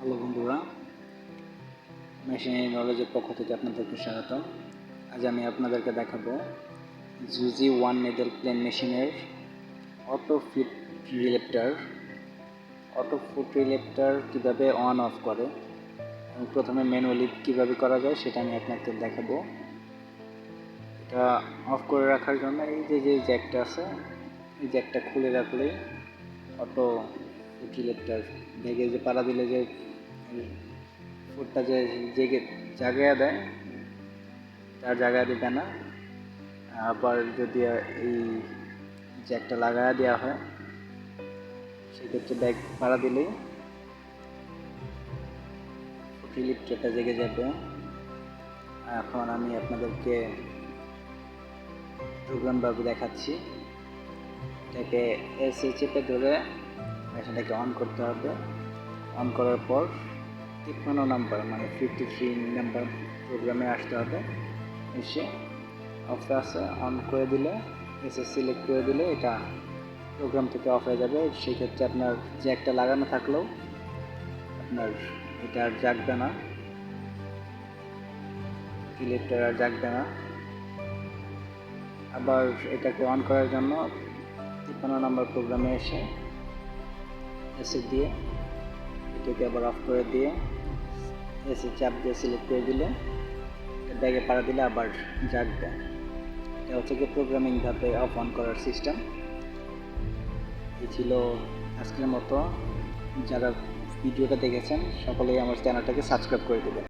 Hello বন্ধুরা machinery নলেজের পক্ষ থেকে আপনাদেরকে স্বাগত আজ আমি আপনাদেরকে দেখাবো জুজি ওয়ান নেডেল প্লেন মেশিনের auto foot lifter auto foot lifter কীভাবে অন অফ করে এবং প্রথমে ম্যানুয়ালি কীভাবে করা যায় সেটা আমি আপনাকে দেখাবো। এটা অফ করে রাখার জন্য এই যে যে জ্যাকটা আছে, এই জ্যাকটা খুলে রাখলেই অটো ফুট রিলেপ্টার ভেগে যে, পাড়া দিলে যে ফুটটা যে জেগে জায়গায় দেয়, তার জায়গায় দেবে না। আবার যদি এই জ্যাকটা লাগায় দেওয়া হয়, সেক্ষেত্রে ব্যাগ পাড়া দিলেই ফুট রিলেপ্টারটা জেগে যাবে। এখন আমি আপনাদেরকে প্রোগ্রামভাবে দেখাচ্ছি। এটাকে এসে চেপে ধরে মেশিনটাকে অন করতে হবে। অন করার পর তিপ্পান্ন নাম্বার মানে ফিফটি থ্রি নাম্বার প্রোগ্রামে আসতে হবে। এসে অফে আছে অন করে দিলে, এসে সিলেক্ট করে দিলে এটা প্রোগ্রাম থেকে অফ হয়ে যাবে। সেক্ষেত্রে আপনার যে একটা লাগানো থাকলেও আপনার এটা আর জাগবে না। ইলেকট্রার আর জাগবে না। আবার এটাকে অন করার জন্য তিপ্পান্ন নাম্বার প্রোগ্রামে এসে এসে দিয়ে, এটাকে আবার অফ করে দিয়ে এসে চাপ দিয়ে সিলেক্ট করে দিলে। ব্যাগে পাড়া দিলে আবার জাগবে এটা হচ্ছে কি প্রোগ্রামিংভাবে অফ অন করার সিস্টেম এই ছিল আজকের মতো। যারা ভিডিওটা দেখেছেন, সকলেই আমার চ্যানেলটাকে সাবস্ক্রাইব করে দেবেন।